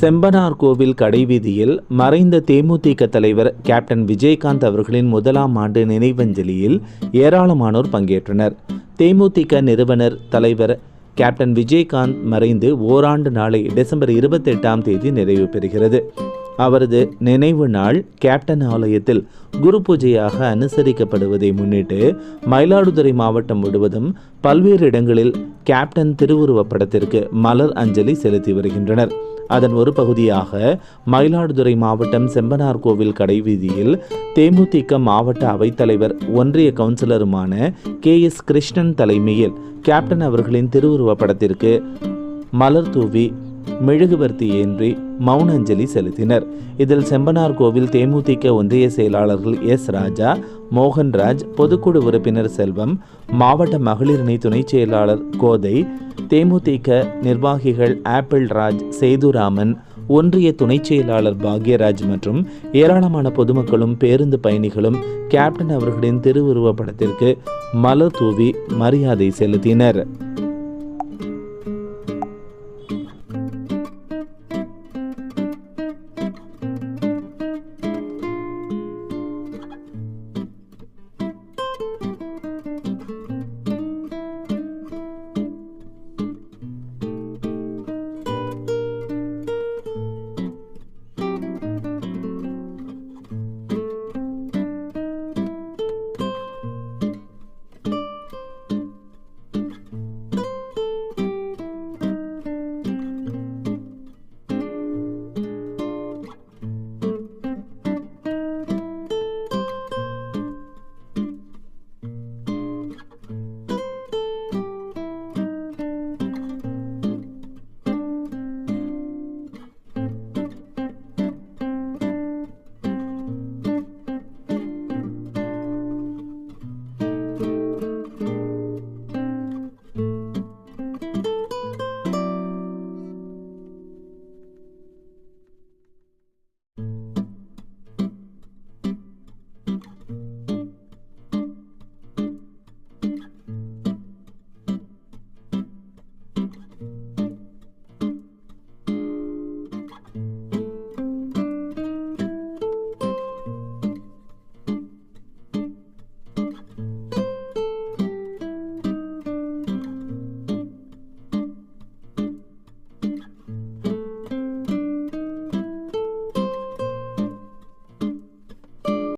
செம்பனார் கோவில் கடைவீதியில் மறைந்த தேமுதிக தலைவர் கேப்டன் விஜயகாந்த் அவர்களின் முதலாம் ஆண்டு நினைவஞ்சலியில் ஏராளமானோர் பங்கேற்றனர். தேமுதிக நிறுவனர் தலைவர் கேப்டன் விஜயகாந்த் மறைந்து ஓராண்டு நாளை டிசம்பர் இருபத்தெட்டாம் தேதி நிறைவு பெறுகிறது. அவரது நினைவு நாள் கேப்டன் ஆலயத்தில் குரு பூஜையாக அனுசரிக்கப்படுவதை முன்னிட்டு மயிலாடுதுறை மாவட்டம் முழுவதும் பல்வேறு இடங்களில் கேப்டன் திருவுருவப் படத்திற்கு மலர் அஞ்சலி செலுத்தி வருகின்றனர். அதன் ஒரு பகுதியாக மயிலாடுதுறை மாவட்டம் செம்பனார் கோவில் கடைவீதியில் தேமுதிக மாவட்ட அவைத்தலைவர் ஒன்றிய கவுன்சிலருமான கே. எஸ். கிருஷ்ணன் தலைமையில் கேப்டன் அவர்களின் திருவுருவப் படத்திற்கு மலர் தூவி மெழுகுவர்த்தி ஏன்றி மௌன அஞ்சலி செலுத்தினர். இதில் செம்பனார் கோவில் தேமுதிக ஒன்றிய செயலாளர்கள் எஸ். ராஜா மோகன்ராஜ் பொதுக்குழு உறுப்பினர் செல்வம் மாவட்ட மகளிரணி துணைச் செயலாளர் கோதை தேமுதிக நிர்வாகிகள் ஆப்பிள் ராஜ் சேதுராமன் ஒன்றிய துணைச் செயலாளர் பாக்யராஜ் மற்றும் ஏராளமான பொதுமக்களும் பேருந்து பயணிகளும் கேப்டன் அவர்களின் திருவுருவப் படத்திற்கு மலர் தூவி மரியாதை செலுத்தினர்.